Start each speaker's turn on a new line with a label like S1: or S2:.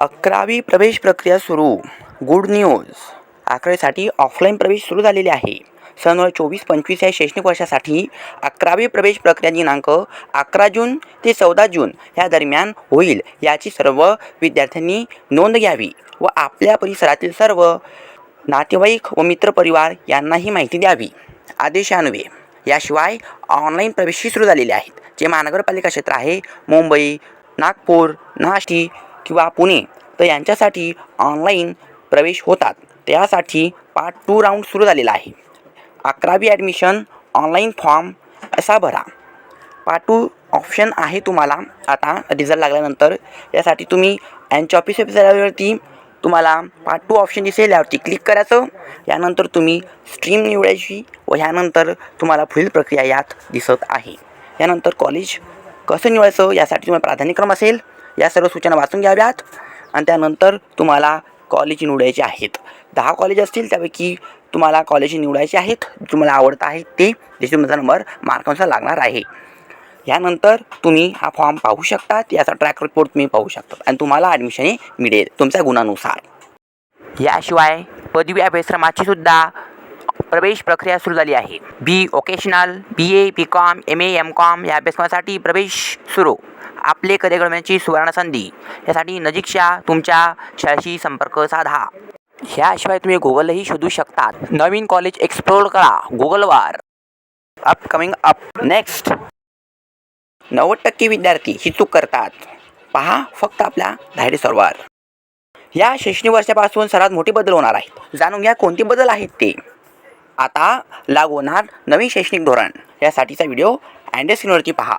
S1: अकरावी प्रवेश प्रक्रिया सुरू. गुड न्यूज अकरावीसाठी ऑफलाईन प्रवेश सुरू झालेले आहे. सन चोवीस पंचवीस या शैक्षणिक वर्षासाठी अकरावी प्रवेश प्रक्रिया दिनांक अकरा जून ते चौदा जून या दरम्यान होईल याची सर्व विद्यार्थ्यांनी नोंद घ्यावी व आपल्या परिसरातील सर्व नातेवाईक व मित्रपरिवार यांनाही माहिती द्यावी. आदेशान्वये. याशिवाय ऑनलाईन प्रवेशही सुरू झालेले आहेत. जे महानगरपालिका क्षेत्र आहे मुंबई नागपूर नाशिक किंवा पुणे तर यांच्यासाठी ऑनलाईन प्रवेश होतात. त्यासाठी पार्ट टू राऊंड सुरू झालेला आहे. अकरावी ॲडमिशन ऑनलाईन फॉर्म असा भरा. पार्ट टू ऑप्शन आहे तुम्हाला. आता रिझल्ट लागल्यानंतर यासाठी तुम्ही यांच्या ऑफिस वेबसाईटवरती तुम्हाला पार्ट टू ऑप्शन दिसेल. यावरती क्लिक करायचं. यानंतर तुम्ही स्ट्रीम निवडायची व ह्यानंतर तुम्हाला पुढील प्रक्रिया यात दिसत आहे. यानंतर कॉलेज कसं निवडायचं यासाठी तुम्हाला प्राधान्यक्रम असेल. या सर्व सूचना वाचून घ्याव्यात. आणि त्यानंतर तुम्हाला कॉलेज निवडायचे आहेत. दहा कॉलेज असतील त्यापैकी तुम्हाला कॉलेज निवडायचे आहेत. तुम्हाला आवडत आहेत ते त्याची तुमचा नंबर मार्कानुसार लागणार आहे. यानंतर तुम्ही हा फॉर्म पाहू शकतात. याचा ट्रॅक रिपोर्ट तुम्ही पाहू शकता आणि तुम्हाला ॲडमिशनही मिळेल तुमच्या गुणानुसार. याशिवाय पदवी अभ्यासक्रमाची सुद्धा प्रवेश प्रक्रिया सुरू झाली आहे. B vocational B A B com M A M com या अभ्यासक्रमासाठी प्रवेश सुरू. आपले करिअर घडवण्याची सुवर्ण संधी. यासाठी नजीकच्या तुमच्या शाळेशी संपर्क साधा. ह्याशिवाय तुम्ही गुगलही शोधू शकतात. नवीन कॉलेज एक्सप्लोर करा. गुगलवर. Upcoming up. नेक्स्ट. नव्वद टक्के विद्यार्थी ही चूक करतात. पहा फक्त आपल्या धायडे सर्वर या शैक्षणिक वर्षापासून सर्वात मोठे बदल होणार आहेत. जाणून घ्या कोणते बदल आहेत ते. आता लागू होणार नवीन शैक्षणिक धोरण. यासाठीचा व्हिडिओ अँडे स्क्रीनवरती पहा.